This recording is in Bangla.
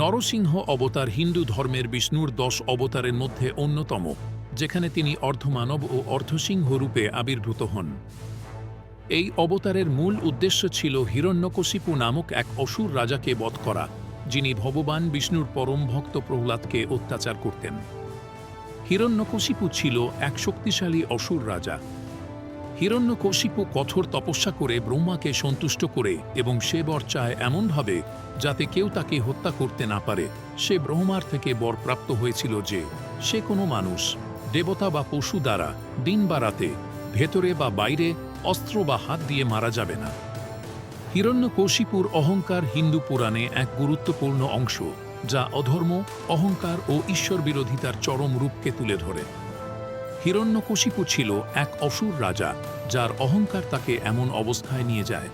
নরসিংহ অবতার হিন্দু ধর্মের বিষ্ণুর দশ অবতারের মধ্যে অন্যতম, যেখানে তিনি অর্ধমানব ও অর্ধসিংহ রূপে আবির্ভূত হন। এই অবতারের মূল উদ্দেশ্য ছিল হিরণ্যকশিপু নামক এক অসুর রাজাকে বধ করা, যিনি ভগবান বিষ্ণুর পরম ভক্ত প্রহ্লাদকে অত্যাচার করতেন। হিরণ্যকশিপু ছিল এক শক্তিশালী অসুর রাজা হিরণ্যকশিপু কঠোর তপস্যা করে ব্রহ্মাকে সন্তুষ্ট করে এবং সে বর চায় এমনভাবে যাতে কেউ তাকে হত্যা করতে না পারে। সে ব্রহ্মার থেকে বর প্রাপ্ত হয়েছিল যে সে কোনো মানুষ, দেবতা বা পশু দ্বারা দিন বা রাতে, ভেতরে বা বাইরে, অস্ত্র বা হাত দিয়ে মারা যাবে না। হিরণ্যকশিপুর অহংকার হিন্দু পুরাণে এক গুরুত্বপূর্ণ অংশ, যা অধর্ম, অহংকার ও ঈশ্বর বিরোধিতার চরম রূপকে তুলে ধরে। হিরণ্যকশিপু ছিল এক অসুর রাজা যার অহংকার তাকে এমন অবস্থায় নিয়ে যায়।